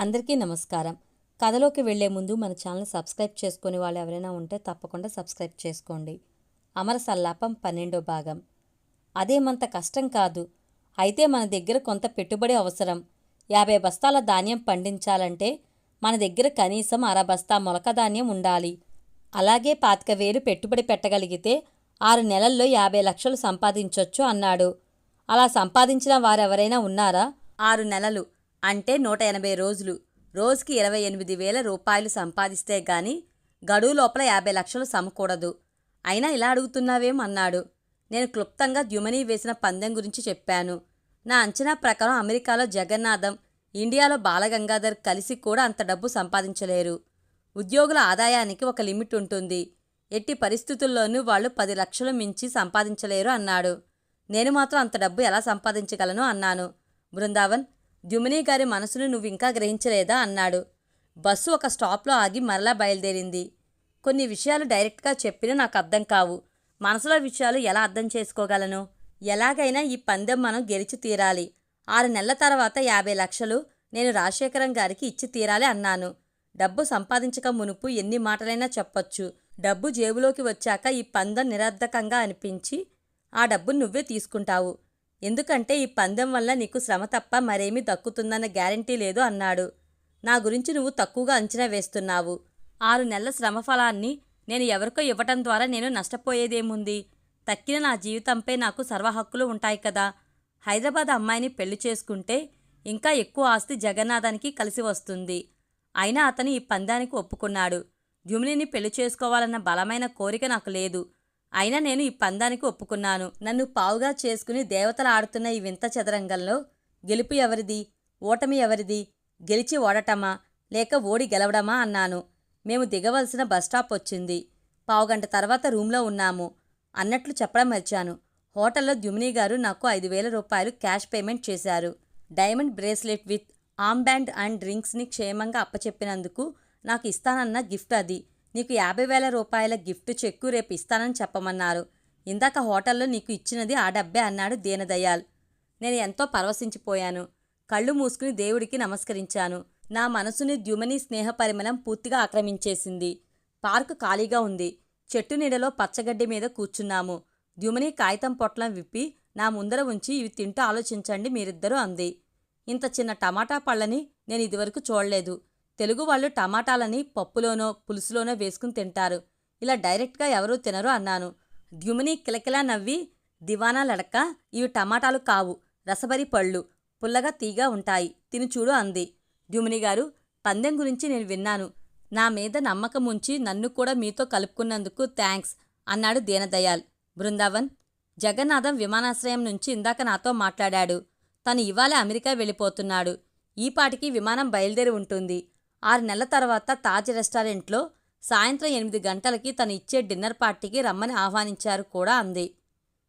అందరికీ నమస్కారం. కథలోకి వెళ్ళే ముందు మన ఛానల్ సబ్స్క్రైబ్ చేసుకునే వాళ్ళు ఎవరైనా ఉంటే తప్పకుండా సబ్స్క్రైబ్ చేసుకోండి. అమర సల్లాపం పన్నెండో భాగం. అదేమంత కష్టం కాదు. అయితే మన దగ్గర కొంత పెట్టుబడి అవసరం. యాభై బస్తాల ధాన్యం పండించాలంటే మన దగ్గర కనీసం అర బస్తా మొలక ధాన్యం ఉండాలి. అలాగే పాతిక వేలు పెట్టుబడి పెట్టగలిగితే ఆరు నెలల్లో యాభై లక్షలు సంపాదించొచ్చు అన్నాడు. అలా సంపాదించిన వారెవరైనా ఉన్నారా? ఆరు నెలలు. అంటే నూట ఎనభై రోజులు. రోజుకి ఇరవై ఎనిమిది వేల రూపాయలు సంపాదిస్తే గాని గడువు లోపల యాభై లక్షలు సమకూడదు. అయినా ఇలా అడుగుతున్నావేం అన్నాడు. నేను క్లుప్తంగా ద్యుమని వేసిన పందెం గురించి చెప్పాను. నా అంచనా ప్రకారం అమెరికాలో జగన్నాథం ఇండియాలో బాలగంగాధర్ కలిసి కూడా అంత డబ్బు సంపాదించలేరు. ఉద్యోగుల ఆదాయానికి ఒక లిమిట్ ఉంటుంది. ఎట్టి పరిస్థితుల్లోనూ వాళ్ళు పది లక్షలు మించి సంపాదించలేరు అన్నాడు. నేను మాత్రం అంత డబ్బు ఎలా సంపాదించగలను అన్నాను. బృందావన్ ద్యుమిని గారి మనసును నువ్వు ఇంకా గ్రహించలేదా? అన్నాడు. బస్సు ఒక స్టాప్లో ఆగి మరలా బయలుదేరింది. కొన్ని విషయాలు డైరెక్ట్గా చెప్పినా నాకు అర్థం కావు. మనసులో విషయాలు ఎలా అర్థం చేసుకోగలను? ఎలాగైనా ఈ పందెం మనం గెలిచి తీరాలి. ఆరు నెలల తర్వాత యాభై లక్షలు నేను రాజశేఖరం గారికి ఇచ్చి తీరాలి అన్నాను. డబ్బు సంపాదించక మునుపు ఎన్ని మాటలైనా చెప్పొచ్చు. డబ్బు జేబులోకి వచ్చాక ఈ పందం నిరర్ధకంగా అనిపించి ఆ డబ్బు నువ్వే తీసుకుంటావు. ఎందుకంటే ఈ పందెం వల్ల నీకు శ్రమ తప్ప మరేమీ దక్కుతుందన్న గ్యారంటీ లేదు అన్నాడు. నా గురించి నువ్వు తక్కువగా అంచనా వేస్తున్నావు. ఆరు నెలల శ్రమ ఫలాన్ని నేను ఎవరికో ఇవ్వటం ద్వారా నేను నష్టపోయేదేముంది? తక్కిన నా జీవితంపై నాకు సర్వహక్కులు ఉంటాయి కదా. హైదరాబాద్ అమ్మాయిని పెళ్ళి చేసుకుంటే ఇంకా ఎక్కువ ఆస్తి జగన్నాథానికి కలిసి వస్తుంది. అయినా అతను ఈ పందానికి ఒప్పుకున్నాడు. జుమినిని పెళ్ళి చేసుకోవాలన్న బలమైన కోరిక నాకు లేదు. అయినా నేను ఈ పందానికి ఒప్పుకున్నాను. నన్ను పావుగా చేసుకుని దేవతలు ఆడుతున్న ఈ వింత చదరంగంలో గెలుపు ఎవరిది? ఓటమి ఎవరిది? గెలిచి ఓడటమా? లేక ఓడి గెలవడమా? అన్నాను. మేము దిగవలసిన బస్టాప్ వచ్చింది. పావుగంట తర్వాత రూమ్లో ఉన్నాము. అన్నట్లు చెప్పడం మర్చాను. హోటల్లో ద్యుమిని గారు నాకు ఐదు వేల రూపాయలు క్యాష్ పేమెంట్ చేశారు. Diamond bracelet with arm band and డ్రింక్స్ని క్షేమంగా అప్పచెప్పినందుకు నాకు ఇస్తానన్న గిఫ్ట్ అది. నీకు యాభై వేల రూపాయల గిఫ్ట్ చెక్కు రేపు ఇస్తానని చెప్పమన్నారు. ఇందాక హోటల్లో నీకు ఇచ్చినది ఆ డబ్బే అన్నాడు దీనదయాల్. నేను ఎంతో పరవశించిపోయాను. కళ్ళు మూసుకుని దేవుడికి నమస్కరించాను. నా మనసుని ద్యుమని స్నేహ పరిమళం పూర్తిగా ఆక్రమించేసింది. పార్కు ఖాళీగా ఉంది. చెట్టు నీడలో పచ్చగడ్డి మీద కూర్చున్నాము. ద్యుమని కాగితం పొట్లం విప్పి నా ముందర ఉంచి ఇవి తింటూ ఆలోచించండి మీరిద్దరూ అంది. ఇంత చిన్న టమాటా పళ్ళని నేను ఇదివరకు చూడలేదు. తెలుగు వాళ్ళు టమాటాలని పప్పులోనో పులుసులోనో వేసుకుని తింటారు. ఇలా డైరెక్ట్గా ఎవరూ తినరు అన్నాను. ద్యుమిని కిలకిలా నవ్వి దివానా లడక్క ఇవి టమాటాలు కావు రసబరి పళ్ళు పుల్లగా తీగా ఉంటాయి తిని చూడు అంది. ద్యుమిని గారు పందెం గురించి నేను విన్నాను. నా మీద నమ్మకం ఉంచి నన్ను కూడా మీతో కలుపుకున్నందుకు థ్యాంక్స్ అన్నాడు దీనదయాల్. బృందావన్ జగన్నాథం విమానాశ్రయం నుంచి ఇందాక నాతో మాట్లాడాడు. తను ఇవాళ అమెరికా వెళ్ళిపోతున్నాడు. ఈ పాటికి విమానం బయలుదేరి ఉంటుంది. ఆరు నెలల తర్వాత తాజ్ రెస్టారెంట్లో సాయంత్రం ఎనిమిది గంటలకి తను ఇచ్చే డిన్నర్ పార్టీకి రమ్మని ఆహ్వానించారు కూడా అంది.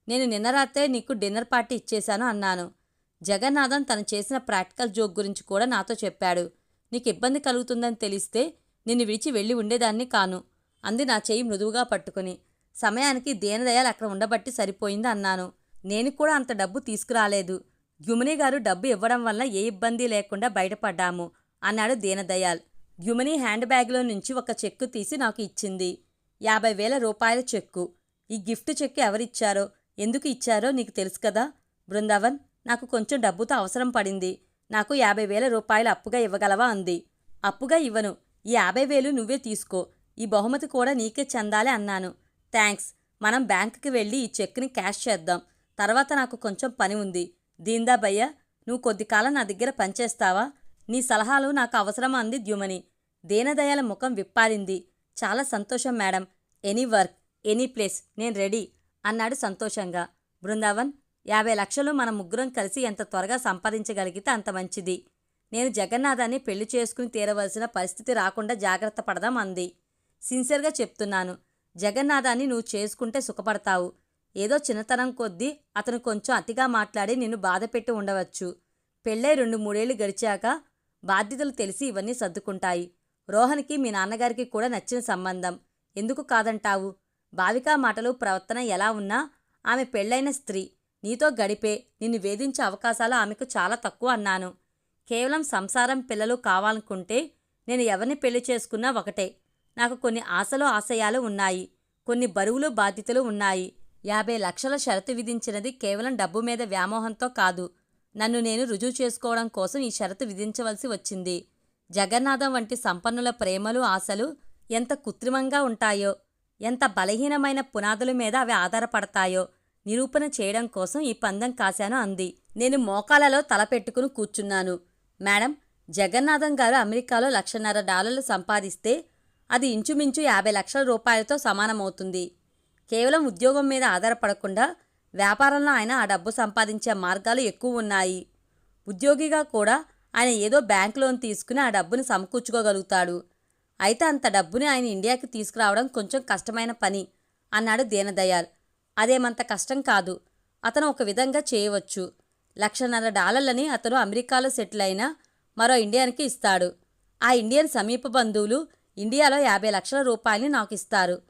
నేను నిన్న రాత్రే నీకు డిన్నర్ పార్టీ ఇచ్చేశాను అన్నాను. జగన్నాథన్ తను చేసిన ప్రాక్టికల్ జోక్ గురించి కూడా నాతో చెప్పాడు. నీకు ఇబ్బంది కలుగుతుందని తెలిస్తే నిన్ను విడిచి వెళ్ళి ఉండేదాన్ని కాను అంది నా చెయ్యి మృదువుగా పట్టుకుని. సమయానికి దీనదయాలు అక్కడ ఉండబట్టి సరిపోయింది అన్నాను. నేను కూడా అంత డబ్బు తీసుకురాలేదు. ద్యుమని గారు డబ్బు ఇవ్వడం వల్ల ఏ ఇబ్బంది లేకుండా బయటపడ్డాము. అన్నాడు దీనదయాల్. ద్యుమని హ్యాండ్ బ్యాగ్లో నుంచి ఒక చెక్కు తీసి నాకు ఇచ్చింది. యాభై వేల రూపాయల చెక్కు. ఈ గిఫ్ట్ చెక్కు ఎవరిచ్చారో ఎందుకు ఇచ్చారో నీకు తెలుసు కదా? బృందావన్ నాకు కొంచెం డబ్బుతో అవసరం పడింది. నాకు యాభై వేల రూపాయలు అప్పుగా ఇవ్వగలవా? అంది. అప్పుగా ఇవ్వను. ఈ యాభై వేలు నువ్వే తీసుకో. ఈ బహుమతి కూడా నీకే చెందాలి అన్నాను. థ్యాంక్స్ మనం బ్యాంకుకి వెళ్ళి ఈ చెక్ని క్యాష్ చేద్దాం. తర్వాత నాకు కొంచెం పని ఉంది. దీందా భయ్య నువ్వు కొద్ది కాలం నా దగ్గర పనిచేస్తావా? నీ సలహాలు నాకు అవసరం అంది ద్యుమని. దీనదయాల ముఖం విప్పారింది. చాలా సంతోషం madam. Any work any place నేను రెడీ అన్నాడు సంతోషంగా. బృందావన్ యాభై లక్షలు మన ముగ్గురం కలిసి ఎంత త్వరగా సంపాదించగలిగితే అంత మంచిది. నేను జగన్నాథాన్ని పెళ్ళి చేసుకుని తీరవలసిన పరిస్థితి రాకుండా జాగ్రత్త పడదాం అంది. సిన్సియర్గా చెప్తున్నాను. జగన్నాథాన్ని నువ్వు చేసుకుంటే సుఖపడతావు. ఏదో చిన్నతనం కొద్దీ అతను కొంచెం అతిగా మాట్లాడి నిన్ను బాధపెట్టి ఉండవచ్చు. పెళ్ళై రెండు మూడేళ్ళు గడిచాక బాధ్యతలు తెలిసి ఇవన్నీ సర్దుకుంటాయి. రోహన్కి మీ నాన్నగారికి కూడా నచ్చిన సంబంధం. ఎందుకు కాదంటావు? భావికా మాటలు ప్రవర్తన ఎలా ఉన్నా ఆమె పెళ్ళైన స్త్రీ. నీతో గడిపే నిన్ను వేధించే అవకాశాలు ఆమెకు చాలా తక్కువ అన్నాను. కేవలం సంసారం పిల్లలు కావాలనుకుంటే నేను ఎవరిని పెళ్ళి చేసుకున్నా ఒకటే. నాకు కొన్ని ఆశలు ఆశయాలు ఉన్నాయి. కొన్ని బరువులు బాధ్యతలు ఉన్నాయి. యాభై లక్షల షరతు విధించినది కేవలం డబ్బు మీద వ్యామోహంతో కాదు. నన్ను నేను రుజువు చేసుకోవడం కోసం ఈ షరతు విధించవలసి వచ్చింది. జగన్నాథం వంటి సంపన్నుల ప్రేమలు ఆశలు ఎంత కృత్రిమంగా ఉంటాయో ఎంత బలహీనమైన పునాదుల మీద అవి ఆధారపడతాయో నిరూపణ చేయడం కోసం ఈ పందెం కాశాను అంది. నేను మోకాలలో తల పెట్టుకుని కూర్చున్నాను. మేడం జగన్నాథం గారు అమెరికాలో లక్షన్నర డాలర్లు సంపాదిస్తే అది ఇంచుమించు యాభై లక్షల రూపాయలతో సమానమవుతుంది. కేవలం ఉద్యోగం మీద ఆధారపడకుండా వ్యాపారంలో ఆయన ఆ డబ్బు సంపాదించే మార్గాలు ఎక్కువ ఉన్నాయి. ఉద్యోగిగా కూడా ఆయన ఏదో బ్యాంక్ లోన్ తీసుకుని ఆ డబ్బుని సమకూర్చుకోగలుగుతాడు. అయితే అంత డబ్బుని ఆయన ఇండియాకి తీసుకురావడం కొంచెం కష్టమైన పని అన్నాడు దీనదయాల్. అదేమంత కష్టం కాదు. అతను ఒక విధంగా చేయవచ్చు. లక్షన్నర డాలర్లని అతను అమెరికాలో సెటిల్ అయిన మరో ఇండియన్కి ఇస్తాడు. ఆ ఇండియన్ సమీప బంధువులు ఇండియాలో యాభై లక్షల రూపాయలని నాకు ఇస్తారు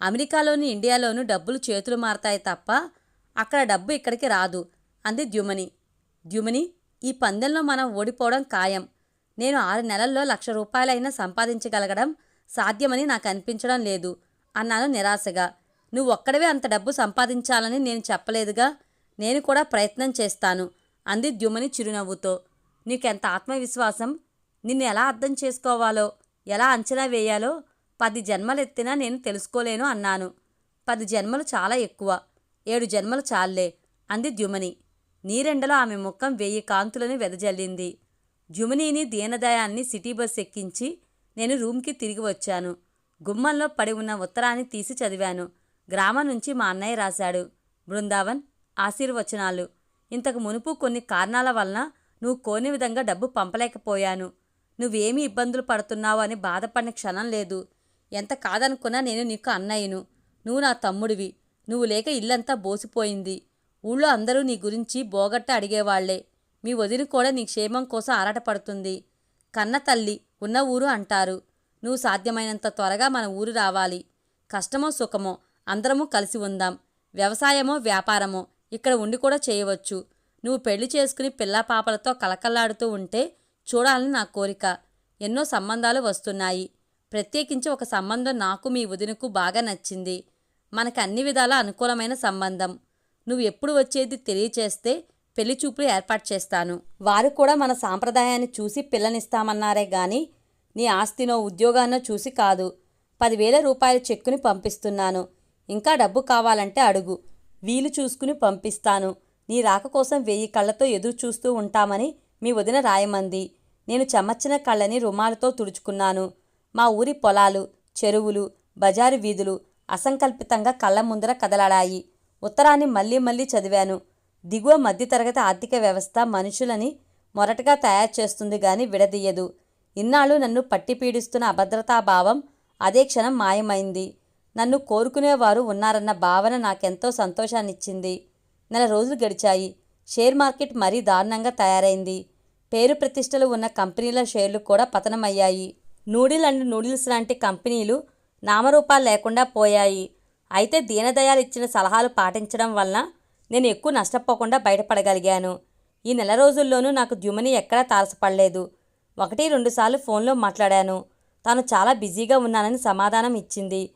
అమెరికాలోని ఇండియాలోనూ డబ్బులు చేతులు మారతాయి తప్ప అక్కడ డబ్బు ఇక్కడికి రాదు అంది ద్యుమని. ద్యుమని ఈ పందెంలో మనం ఓడిపోవడం ఖాయం. నేను ఆరు నెలల్లో లక్ష రూపాయలైనా సంపాదించగలగడం సాధ్యమని నాకు అనిపించడం లేదు అన్నాను నిరాశగా. నువ్వొక్కడవే అంత డబ్బు సంపాదించాలని నేను చెప్పలేదుగా నేను కూడా ప్రయత్నం చేస్తాను అంది ద్యుమని చిరునవ్వుతో. నీకెంత ఆత్మవిశ్వాసం? నిన్ను ఎలా అర్థం చేసుకోవాలో ఎలా అంచనా వేయాలో పది జన్మలెత్తినా నేను తెలుసుకోలేను అన్నాను. పది జన్మలు చాలా ఎక్కువ. ఏడు జన్మలు చాలే అంది ద్యుమని. నీరెండలో ఆమె ముఖం వెయ్యి కాంతులను వెదజల్లింది. జుమినీని దీనదయాన్ని సిటీ బస్ ఎక్కించి నేను రూమ్కి తిరిగి వచ్చాను. గుమ్మంలో పడి ఉన్న ఉత్తరాన్ని తీసి చదివాను. గ్రామం నుంచి మా అన్నయ్య రాశాడు. బృందావన్ ఆశీర్వచనాలు. ఇంతకు మునుపు కొన్ని కారణాల వలన నువ్వు కోని విధంగా డబ్బు పంపలేకపోయాను. నువ్వేమి ఇబ్బందులు పడుతున్నావు అని బాధపడిన క్షణం లేదు. ఎంత కాదనుకున్నా నేను నీకు అన్నయ్యను. నువ్వు నా తమ్ముడివి. నువ్వు లేక ఇల్లంతా బోసిపోయింది. ఊళ్ళో అందరూ నీ గురించి బోగట్ట అడిగేవాళ్ళే. మీ వదిన కూడా నీ క్షేమం కోసం ఆరాటపడుతుంది. కన్న తల్లి ఉన్న ఊరు అంటారు. నువ్వు సాధ్యమైనంత త్వరగా మన ఊరు రావాలి. కష్టమో సుఖమో అందరము కలిసి ఉందాం. వ్యవసాయమో వ్యాపారమో ఇక్కడ ఉండి కూడా చేయవచ్చు. నువ్వు పెళ్ళి చేసుకుని పిల్లా పాపలతో కలకల్లాడుతూ ఉంటే చూడాలని నా కోరిక. ఎన్నో సంబంధాలు వస్తున్నాయి. ప్రత్యేకించి ఒక సంబంధం నాకు మీ వదినకు బాగా నచ్చింది. మనకు అన్ని విధాల అనుకూలమైన సంబంధం. నువ్వు ఎప్పుడు వచ్చేది తెలియచేస్తే పెళ్ళి చూపులు ఏర్పాటు చేస్తాను. వారు కూడా మన సాంప్రదాయాన్ని చూసి పిల్లనిస్తామన్నారే గాని నీ ఆస్తినో ఉద్యోగాన్నో చూసి కాదు. పదివేల రూపాయల చెక్కుని పంపిస్తున్నాను. ఇంకా డబ్బు కావాలంటే అడుగు. వీలు చూసుకుని పంపిస్తాను. నీ రాక కోసం వెయ్యి కళ్ళతో ఎదురు చూస్తూ ఉంటామని మీ వదిన రాయమంది. నేను చెమర్చిన కళ్ళని రుమాలతో తుడుచుకున్నాను. మా ఊరి పొలాలు చెరువులు బజారు వీధులు అసంకల్పితంగా కళ్ళ ముందర కదలాడాయి. ఉత్తరాన్ని మళ్ళీ మళ్ళీ చదివాను. దిగువ మధ్యతరగతి ఆర్థిక వ్యవస్థ మనుషులని మొరటగా తయారు చేస్తుంది గాని విడదీయదు. ఇన్నాళ్ళు నన్ను పట్టి పీడిస్తున్న అభద్రతాభావం అదే క్షణం మాయమైంది. నన్ను కోరుకునేవారు ఉన్నారన్న భావన నాకెంతో సంతోషాన్నిచ్చింది. నెల రోజులు గడిచాయి. షేర్ మార్కెట్ మరీ దారుణంగా తయారైంది. పేరు ప్రతిష్టలు ఉన్న కంపెనీల షేర్లు కూడా పతనమయ్యాయి. నూడిల్ అండ్ నూడిల్స్ లాంటి కంపెనీలు నామరూపాలు లేకుండా పోయాయి. అయితే దీనదయాలు ఇచ్చిన సలహాలు పాటించడం వలన నేను ఎక్కువ నష్టపోకుండా బయటపడగలిగాను. ఈ నెల రోజుల్లోనూ నాకు ద్యుమని ఎక్కడా తారసపడలేదు. ఒకటి రెండుసార్లు ఫోన్లో మాట్లాడాను. తాను చాలా బిజీగా ఉన్నానని సమాధానం ఇచ్చింది.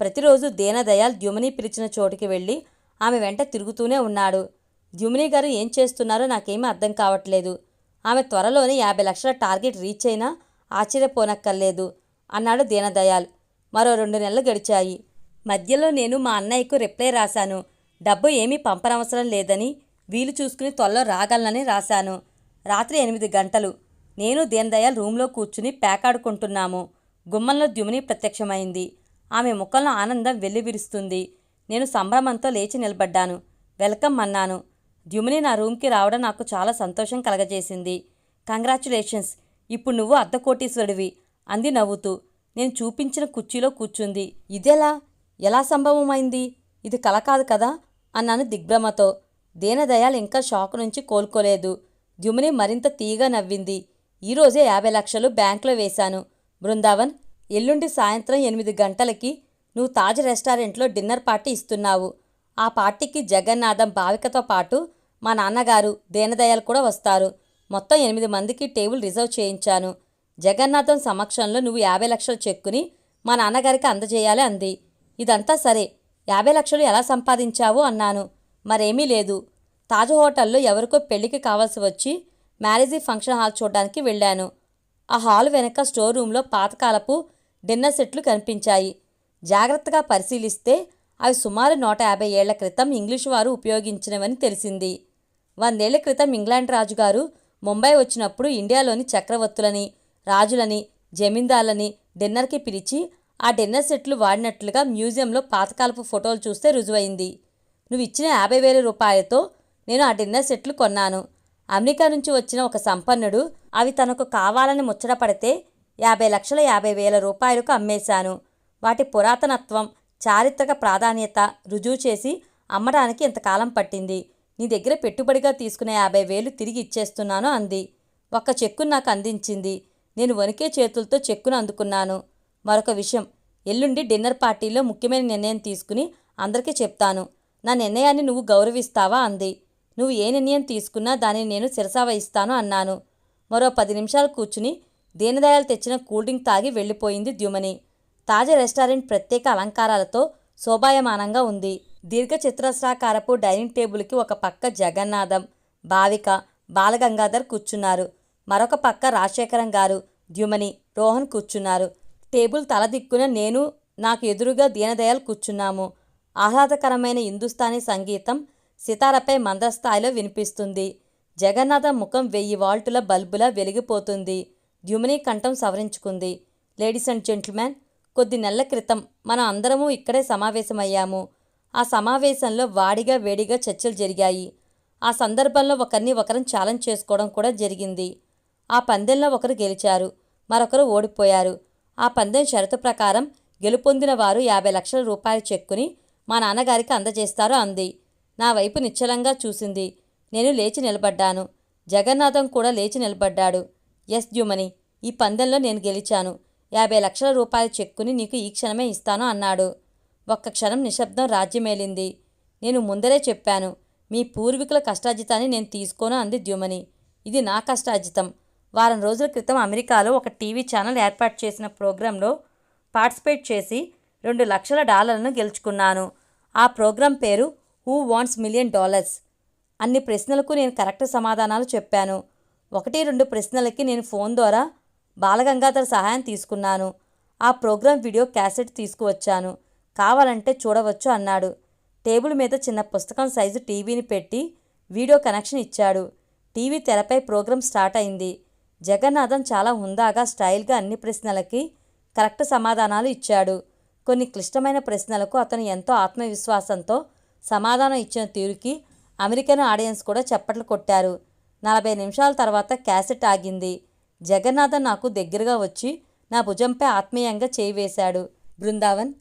ప్రతిరోజు దీనదయాల్ ద్యుమని పిలిచిన చోటుకి వెళ్ళి ఆమె వెంట తిరుగుతూనే ఉన్నాడు. ద్యుమిని గారు ఏం చేస్తున్నారో నాకేమీ అర్థం కావట్లేదు. ఆమె త్వరలోనే యాభై లక్షల టార్గెట్ రీచ్ అయినా ఆశ్చర్యపోనక్కర్లేదు అన్నాడు దీనదయాల్. మరో రెండు నెలలు గడిచాయి. మధ్యలో నేను మా అన్నయ్యకు రిప్లై రాశాను. డబ్బు ఏమీ పంపనవసరం లేదని వీలు చూసుకుని త్వరలో రాగలనని రాశాను. రాత్రి ఎనిమిది గంటలు. నేను దీనదయాల్ రూమ్లో కూర్చుని పేకాడుకుంటున్నాము. గుమ్మంలో ద్యుమిని ప్రత్యక్షమైంది. ఆమె ముఖంలో ఆనందం వెల్లివిరుస్తుంది. నేను సంభ్రమంతో లేచి నిలబడ్డాను. వెల్కమ్ అన్నాను. ద్యుమిని నా రూమ్కి రావడం నాకు చాలా సంతోషం కలగజేసింది. కంగ్రాచులేషన్స్. ఇప్పుడు నువ్వు అర్ధకోటీశ్వరుడివి. అంది నవ్వుతూ. నేను చూపించిన కుర్చీలో కూర్చుంది. ఇదెలా? ఎలా సంభవమైంది? ఇది కల కాదు కదా? అన్నాను దిగ్భ్రమతో. దీనదయాల్ ఇంకా షాక్ నుంచి కోలుకోలేదు. ద్యుమిని మరింత తీగా నవ్వింది. ఈరోజే యాభై లక్షలు బ్యాంకులో వేశాను. బృందావన్ ఎల్లుండి సాయంత్రం ఎనిమిది గంటలకి నువ్వు తాజ్ రెస్టారెంట్లో డిన్నర్ పార్టీ ఇస్తున్నావు. ఆ పార్టీకి జగన్నాథం భావికతో పాటు మా నాన్నగారు దీనదయాల్ కూడా వస్తారు. మొత్తం ఎనిమిది మందికి టేబుల్ రిజర్వ్ చేయించాను. జగన్నాథం సమక్షంలో నువ్వు యాభై లక్షల చెక్కుని మా నాన్నగారికి అందజేయాలి అంది. ఇదంతా సరే. యాభై లక్షలు ఎలా సంపాదించావు అన్నాను. మరేమీ లేదు. తాజ్ హోటల్లో ఎవరికో పెళ్ళికి కావాల్సి వచ్చి మ్యారేజీ ఫంక్షన్ హాల్ చూడడానికి వెళ్ళాను. ఆ హాల్ వెనక స్టోర్ రూమ్లో పాతకాలపు డిన్నర్ సెట్లు కనిపించాయి. జాగ్రత్తగా పరిశీలిస్తే అవి సుమారు నూట యాభై ఏళ్ళ క్రితం ఇంగ్లీషు వారు ఉపయోగించినవని తెలిసింది. వందేళ్ళ క్రితం ఇంగ్లాండ్ రాజుగారు ముంబై వచ్చినప్పుడు ఇండియాలోని చక్రవర్తులని రాజులని జమీందార్లని డిన్నర్కి పిలిచి ఆ డిన్నర్ సెట్లు వాడినట్లుగా మ్యూజియంలో పాతకాలపు ఫోటోలు చూస్తే రుజువైంది. నువ్వు ఇచ్చిన యాభై వేల రూపాయలతో నేను ఆ డిన్నర్ సెట్లు కొన్నాను. అమెరికా నుంచి వచ్చిన ఒక సంపన్నుడు అవి తనకు కావాలని ముచ్చటపడితే యాభై లక్షల యాభై వేల రూపాయలకు అమ్మేశాను. వాటి పురాతనత్వం చారిత్రక ప్రాధాన్యత రుజువు చేసి అమ్మడానికి ఇంతకాలం పట్టింది. నీ దగ్గర పెట్టుబడిగా తీసుకునే యాభై వేలు తిరిగి ఇచ్చేస్తున్నాను అంది. ఒక్క చెక్కు నాకు అందించింది. నేను వణికే చేతులతో చెక్కును అందుకున్నాను. మరొక విషయం ఎల్లుండి డిన్నర్ పార్టీలో ముఖ్యమైన నిర్ణయం తీసుకుని అందరికీ చెప్తాను. నా నిర్ణయాన్ని నువ్వు గౌరవిస్తావా? అంది. నువ్వు ఏ నిర్ణయం తీసుకున్నా దానిని నేను శిరసా వహిస్తాను అన్నాను. మరో పది నిమిషాలు కూర్చుని దీనదయాలు తెచ్చిన కూల్ డ్రింక్ తాగి వెళ్ళిపోయింది ద్యుమని. తాజా రెస్టారెంట్ ప్రత్యేక అలంకారాలతో శోభాయమానంగా ఉంది. దీర్ఘ చతురస్రాకారపు డైనింగ్ టేబుల్కి ఒక పక్క జగన్నాథం భావిక బాలగంగాధర్ కూర్చున్నారు. మరొక పక్క రాజశేఖరం గారు ద్యుమని రోహన్ కూర్చున్నారు. టేబుల్ తల దిక్కున నేను నాకు ఎదురుగా దీనదయాల్ కూర్చున్నాము. ఆహ్లాదకరమైన హిందుస్థానీ సంగీతం సితారపై మందస్థాయిలో వినిపిస్తుంది. జగన్నాథ ముఖం వెయ్యి వాల్టుల బల్బులా వెలిగిపోతుంది. ద్యుమని కంఠం సవరించుకుంది. లేడీస్ అండ్ జెంటిల్మెన్ కొద్ది నెలల క్రితం మనం అందరము ఇక్కడే సమావేశమయ్యాము. ఆ సమావేశంలో వాడిగా వేడిగా చర్చలు జరిగాయి. ఆ సందర్భంలో ఒకరిని ఒకరం ఛాలెంజ్ చేసుకోవడం కూడా జరిగింది. ఆ పందెంలో ఒకరు గెలిచారు. మరొకరు ఓడిపోయారు. ఆ పందెం షరతు ప్రకారం గెలుపొందిన వారు యాభై లక్షల రూపాయల చెక్కుని మా నాన్నగారికి అందజేస్తారు అంది. నా వైపు నిశ్చలంగా చూసింది. నేను లేచి నిలబడ్డాను. జగన్నాథం కూడా లేచి నిలబడ్డాడు. ఎస్ ద్యుమని ఈ పందెంలో నేను గెలిచాను. యాభై లక్షల రూపాయల చెక్కుని నీకు ఈ క్షణమే ఇస్తాను అన్నాడు. ఒక్క క్షణం నిశ్శబ్దం రాజ్యమేలింది. నేను ముందరే చెప్పాను. మీ పూర్వీకుల కష్టాజితాన్ని నేను తీసుకోను అంది ద్యుమని ఇది నా కష్టాజితం వారం రోజుల క్రితం అమెరికాలో ఒక టీవీ ఛానల్ ఏర్పాటు చేసిన ప్రోగ్రాంలో పార్టిసిపేట్ చేసి రెండు లక్షల డాలర్లను గెలుచుకున్నాను. ఆ ప్రోగ్రాం పేరు హూ వాంట్స్ మిలియన్ డాలర్స్ అన్ని ప్రశ్నలకు నేను కరెక్ట్ సమాధానాలు చెప్పాను. ఒకటి రెండు ప్రశ్నలకి నేను ఫోన్ ద్వారా బాలగంగాధర్ సహాయం తీసుకున్నాను. ఆ ప్రోగ్రాం వీడియో క్యాసెట్ తీసుకువచ్చాను. కావాలంటే చూడవచ్చు అన్నాడు. టేబుల్ మీద చిన్న పుస్తకం సైజు టీవీని పెట్టి వీడియో కనెక్షన్ ఇచ్చాడు. టీవీ తెరపై ప్రోగ్రాం స్టార్ట్ అయింది. జగన్నాథం చాలా హుందాగా స్టైల్గా అన్ని ప్రశ్నలకి కరెక్ట్ సమాధానాలు ఇచ్చాడు. కొన్ని క్లిష్టమైన ప్రశ్నలకు అతను ఎంతో ఆత్మవిశ్వాసంతో సమాధానం ఇచ్చిన తీరుకి అమెరికన్ ఆడియన్స్ కూడా చప్పట్లు కొట్టారు. నలభై నిమిషాల తర్వాత క్యాసెట్ ఆగింది. జగన్నాథన్ నాకు దగ్గరగా వచ్చి నా భుజంపై ఆత్మీయంగా చేయివేశాడు బృందావన్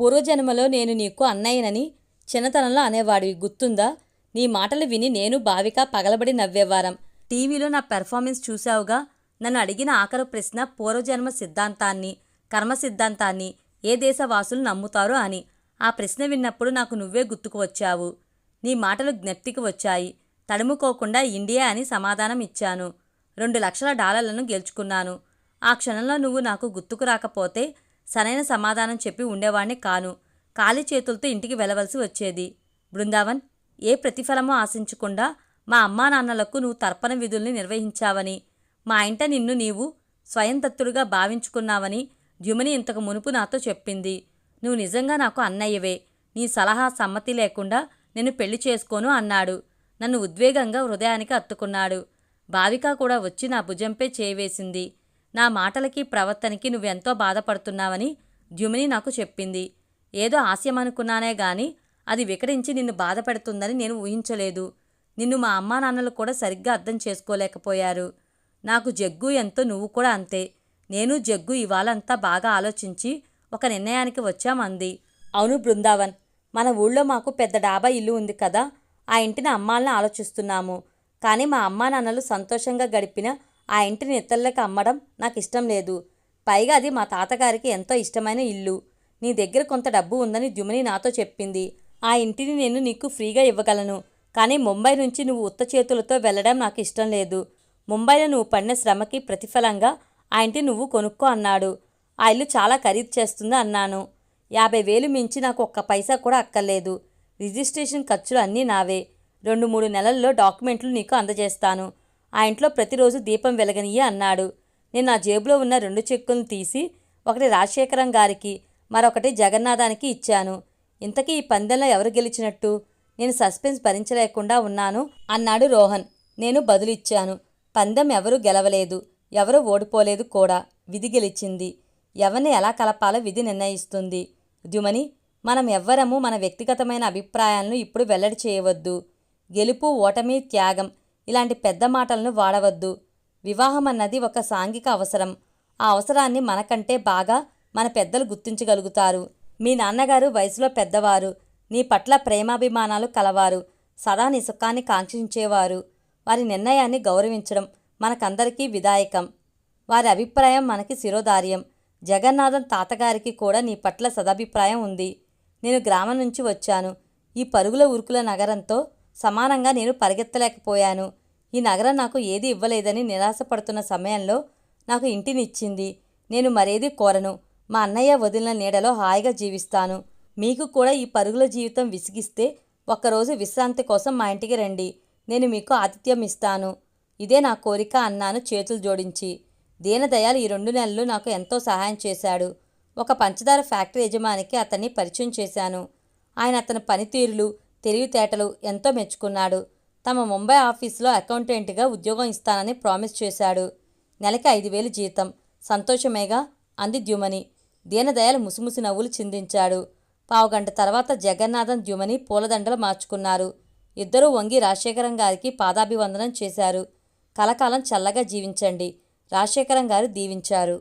పూర్వజన్మలో నేను నీకు అన్నయ్యనని చిన్నతనంలో అనేవాడివి గుర్తుందా? నీ మాటలు విని నేను భావిక పగలబడి నవ్వేవారం. టీవీలో నా పెర్ఫార్మెన్స్ చూశావుగా. నన్ను అడిగిన ఆఖరు ప్రశ్న పూర్వజన్మ సిద్ధాంతాన్ని కర్మ సిద్ధాంతాన్ని ఏ దేశవాసులు నమ్ముతారో అని. ఆ ప్రశ్న విన్నప్పుడు నాకు నువ్వే గుర్తుకు వచ్చావు. నీ మాటలు జ్ఞప్తికి వచ్చాయి. తడుముకోకుండా ఇండియా అని సమాధానం ఇచ్చాను. రెండు లక్షల డాలర్లను గెలుచుకున్నాను. ఆ క్షణంలో నువ్వు నాకు గుర్తుకు రాకపోతే సరైన సమాధానం చెప్పి ఉండేవాణ్ణి కాను. ఖాళీ చేతులతో ఇంటికి వెళ్ళవలసి వచ్చేది. బృందావన్ ఏ ప్రతిఫలమో ఆశించకుండా మా అమ్మా నాన్నలకు నువ్వు తర్పణ విధుల్ని నిర్వహించావని మా ఇంట నిన్ను నీవు స్వయంతత్తుడుగా భావించుకున్నావని ద్యుమని ఇంతకు మునుపు నాతో చెప్పింది. నువ్వు నిజంగా నాకు అన్నయ్యవే. నీ సలహా సమ్మతి లేకుండా నేను పెళ్ళి చేసుకోను అన్నాడు. నన్ను ఉద్వేగంగా హృదయానికి అత్తుకున్నాడు. భావిక కూడా వచ్చి నా భుజంపై చేవేసింది నా మాటలకి ప్రవర్తనకి నువ్వెంతో బాధపడుతున్నావని ద్యుమిని నాకు చెప్పింది. ఏదో హాస్యమనుకున్నానే గాని అది వికరించి నిన్ను బాధపెడుతుందని నేను ఊహించలేదు. నిన్ను మా అమ్మా నాన్నలు కూడా సరిగ్గా అర్థం చేసుకోలేకపోయారు. నాకు జగ్గు ఎంతో నువ్వు కూడా అంతే. నేను జగ్గు ఇవాళంతా బాగా ఆలోచించి ఒక నిర్ణయానికి వచ్చామంది. అవును బృందావన్ మన ఊళ్ళో మాకు పెద్ద డాబా ఇల్లు ఉంది కదా ఆ ఇంటిని అమ్మాలని ఆలోచిస్తున్నాము. కానీ మా అమ్మా నాన్నలు సంతోషంగా గడిపిన ఆ ఇంటిని ఇతరులకు అమ్మడం నాకు ఇష్టం లేదు. పైగా అది మా తాతగారికి ఎంతో ఇష్టమైన ఇల్లు. నీ దగ్గర కొంత డబ్బు ఉందని ద్యుమని నాతో చెప్పింది. ఆ ఇంటిని నేను నీకు ఫ్రీగా ఇవ్వగలను. కానీ ముంబై నుంచి నువ్వు ఉత్త చేతులతో వెళ్ళడం నాకు ఇష్టం లేదు. ముంబైలో నువ్వు పడిన శ్రమకి ప్రతిఫలంగా ఆ ఇంటి నువ్వు కొనుక్కో అన్నాడు. ఆ ఇల్లు చాలా ఖరీదు చేస్తుంది అన్నాను. యాభై వేలు మించి నాకు ఒక్క పైసా కూడా అక్కర్లేదు. రిజిస్ట్రేషన్ ఖర్చులు అన్నీ నావే. రెండు మూడు నెలల్లో డాక్యుమెంట్లు నీకు అందజేస్తాను. ఆ ఇంట్లో ప్రతిరోజు దీపం వెలగనియ్యి అన్నాడు. నేను నా జేబులో ఉన్న రెండు చెక్కులను తీసి ఒకటి రాజశేఖరం గారికి మరొకటి జగన్నాథానికి ఇచ్చాను. ఇంతకీ ఈ పందెంలో ఎవరు గెలిచినట్టు? నేను సస్పెన్స్ భరించలేకుండా ఉన్నాను అన్నాడు రోహన్. నేను బదులిచ్చాను. పందెం ఎవరూ గెలవలేదు. ఎవరూ ఓడిపోలేదు కూడా. విధి గెలిచింది. ఎవరిని ఎలా కలపాలో విధి నిర్ణయిస్తుంది. ద్యుమని మనం ఎవ్వరము మన వ్యక్తిగతమైన అభిప్రాయాలను ఇప్పుడు వెల్లడి చేయవద్దు. గెలుపు ఓటమి త్యాగం ఇలాంటి పెద్ద మాటలను వాడవద్దు. వివాహం అన్నది ఒక సాంఘిక అవసరం. ఆ అవసరాన్ని మనకంటే బాగా మన పెద్దలు గుర్తించగలుగుతారు. మీ నాన్నగారు వయసులో పెద్దవారు. నీ పట్ల ప్రేమాభిమానాలు కలవారు. సదా నీ సుఖాన్ని కాంక్షించేవారు. వారి నిర్ణయాన్ని గౌరవించడం మనకందరికీ విధాయకం వారి అభిప్రాయం మనకి శిరోధార్యం. జగన్నాథం తాతగారికి కూడా నీ పట్ల సదాభిప్రాయం ఉంది. నేను గ్రామం నుంచి వచ్చాను. ఈ పరుగుల ఉరుకుల నగరంతో సమానంగా నేను పరిగెత్తలేకపోయాను. ఈ నగరం నాకు ఏది ఇవ్వలేదని నిరాశపడుతున్న సమయంలో నాకు ఇంటినిచ్చింది. నేను మరేది కోరను. మా అన్నయ్య వదిలిన నీడలో హాయిగా జీవిస్తాను. మీకు కూడా ఈ పరుగుల జీవితం విసిగిస్తే ఒక్కరోజు విశ్రాంతి కోసం మా ఇంటికి రండి. నేను మీకు ఆతిథ్యం ఇస్తాను. ఇదే నా కోరిక అన్నాను చేతులు జోడించి. దీనదయాల్ ఈ రెండు నెలలు నాకు ఎంతో సహాయం చేశాడు. ఒక పంచదార ఫ్యాక్టరీ యజమానికి అతన్ని పరిచయం చేశాను. ఆయన అతని పనితీరులు తెలివితేటలు ఎంతో మెచ్చుకున్నాడు. తమ ముంబై ఆఫీసులో అకౌంటెంట్గా ఉద్యోగం ఇస్తానని ప్రామిస్ చేశాడు. నెలకి ఐదు వేలు జీతం. సంతోషమేగా? అంది ద్యుమని. దీనదయాల్ ముసిముసి నవ్వులు చిందించాడు. పావుగంట తర్వాత జగన్నాథం ద్యుమని పూలదండలు మార్చుకున్నారు. ఇద్దరూ వంగి రాజశేఖరం గారికి పాదాభివందనం చేశారు. కలకాలం చల్లగా జీవించండి. రాజశేఖరం గారు దీవించారు.